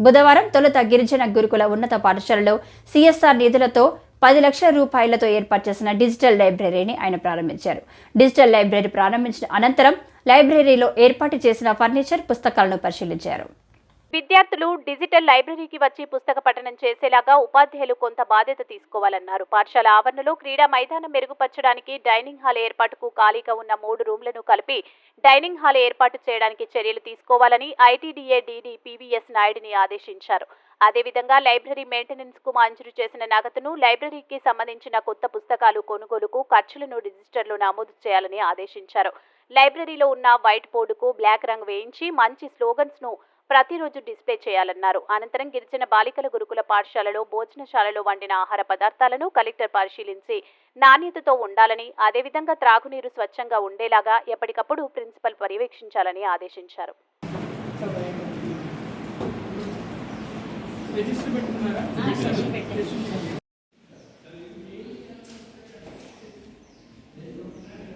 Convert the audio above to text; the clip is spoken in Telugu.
బుధవారం తొలుత గిరిజన గురుకుల ఉన్నత పాఠశాలలో సిఎస్ఆర్ నిధులతో పది లక్షల రూపాయలతో ఏర్పాటు చేసిన డిజిటల్ లైబ్రరీని ఆయన ప్రారంభించారు. డిజిటల్ లైబ్రరీ ప్రారంభించిన అనంతరం లైబ్రరీలో ఏర్పాటు చేసిన ఫర్నిచర్ పుస్తకాలను పరిశీలించారు. విద్యార్థులు డిజిటల్ లైబ్రరీకి వచ్చి పుస్తక పఠనం చేసేలాగా ఉపాధ్యాయులు కొంత బాధ్యత తీసుకోవాలన్నారు. పాఠశాల ఆవరణలో క్రీడా మైదానం మెరుగుపరచడానికి డైనింగ్ హాల్ ఏర్పాటుకు ఖాళీగా ఉన్న మూడు రూమ్లను కలిపి డైనింగ్ హాల్ ఏర్పాటు చేయడానికి చర్యలు తీసుకోవాలని ఐటీడీఏ డీడీ పీవీఎస్ నాయుడిని ఆదేశించారు. అదేవిధంగా లైబ్రరీ మెయింటెనెన్స్కు మంజూరు చేసిన నగదును లైబ్రరీకి సంబంధించిన కొత్త పుస్తకాలు కొనుగోలుకు ఖర్చులను రిజిస్టర్లో నమోదు చేయాలని ఆదేశించారు. లైబ్రరీలో ఉన్న వైట్ బోర్డుకు బ్లాక్ రంగు వేయించి మంచి స్లోగన్స్ను ప్రతిరోజు డిస్ప్లే చేయాలన్నారు. అనంతరం గిరిజన బాలికల గురుకుల పాఠశాలలో భోజనశాలలో వండిన ఆహార పదార్థాలను కలెక్టర్ పరిశీలించి నాణ్యతతో ఉండాలని అదేవిధంగా త్రాగునీరు స్వచ్ఛంగా ఉండేలాగా ఎప్పటికప్పుడు ప్రిన్సిపల్ పర్యవేక్షించాలని ఆదేశించారు. రిజిస్టర్ పెట్టుకున్నారా?